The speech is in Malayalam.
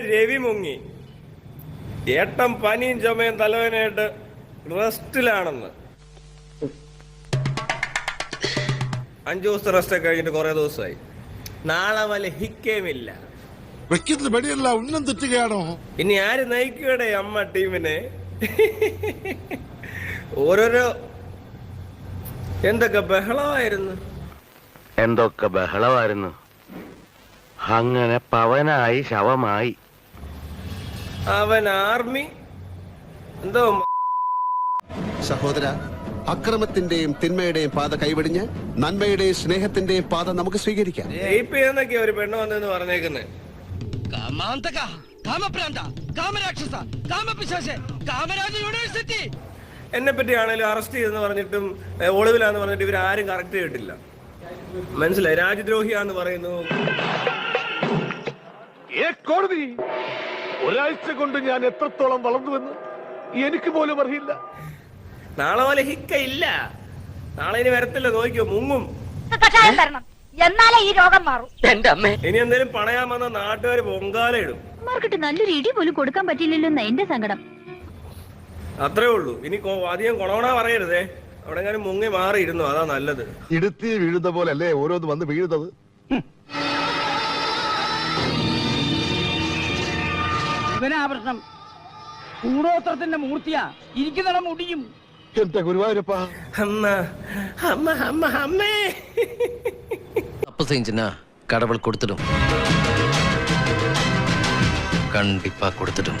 രവി മുങ്ങി. ഏട്ടൻ പനിയും ചുമയും തലവേനായിട്ട് റെസ്റ്റിലാണെന്ന്. അഞ്ചു ദിവസത്തെ റെസ്റ്റ് ഒക്കെ കഴിഞ്ഞിട്ട് കുറെ ദിവസമായി. നാളെ വല്ല ഹിക്കേമില്ല. വെടിയല്ല ഉന്നം തെറ്റുകയാണോ? ഇനി ആര് നയിക്കടേ അമ്മ ടീമിനെ? ഓരോരോ എന്തൊക്കെ ബഹളമായിരുന്നു? എന്തൊക്കെ ബഹളമായിരുന്നു? അങ്ങനെ പവനായി ശവമായി. അവൻ ആർമി. എന്തോ സഹോദര അക്രമത്തിന്റെയും തിന്മയുടെയും പാത കൈവെടിഞ്ഞ് നന്മയുടെയും സ്നേഹത്തിന്റെയും പാത നമുക്ക് സ്വീകരിക്കാം. എന്നൊക്കെ ഒരു പെണ്ണ് വന്നെന്ന് പറഞ്ഞേക്കുന്നത് കാമാന്തക കാമപ്രാന്ത കാമരാക്ഷസ കാമപിശാശ കാമരാജ യൂണിവേഴ്സിറ്റി. എന്നെ പറ്റിയാണെങ്കിലും അറസ്റ്റ് ചെയ്തെന്ന് പറഞ്ഞിട്ടും ഒളിവിലാന്ന് പറഞ്ഞിട്ട് ഇവർ ആരും കറക്റ്റ് ചെയ്തിട്ടില്ല. മനസ്സിലായി? രാജ്യദ്രോഹിയാന്ന് പറയുന്നു. ഒരാഴ്ച കൊണ്ട് ഞാൻ എത്രത്തോളം വളർന്നുവെന്ന് എനിക്ക് പോലും അറിയില്ല. നാളെ പോലെ ഹിക്ക ഇല്ല നാളെ ഇനി വരത്തില്ല നോക്കിയോ മുങ്ങും. കഷായം തരണം. എന്നാലേ ഈ രോഗം മാറും. ഇനി എന്തേലും പണയാൻ വന്ന നാട്ടുകാർ പൊങ്കാലയിടും മാർക്കിട്ട് നല്ലൊരു ഇടി പോലും കൊടുക്കാൻ പറ്റില്ലല്ലോ എന്നാ എന്റെ സങ്കടം. അത്രേ ഉള്ളൂ. ഇനി കൊ- അധികം കൊണോണ പറയരുതേ. അവിടെ ഞാൻ മുങ്ങി മാറിയിരുന്നു. അതാ നല്ലത്. ഇടുത്തി വീഴുന്ന പോലെ അല്ലേ ഓരോന്ന് വന്ന് വീഴുന്നത്? ഇവനാ പ്രശ്നം കൂടോത്രത്തിന്റെ മൂർത്തിയാ ഇരിക്കുന്നിടം മുടിയും എന്റെ ഗുരുവായൂരപ്പ അമ്മ അമ്മ അമ്മ അമ്മേ தப்பு செஞ்சுனா கடவுள் கொடுத்துடும் கண்டிப்பா கொடுத்துடும்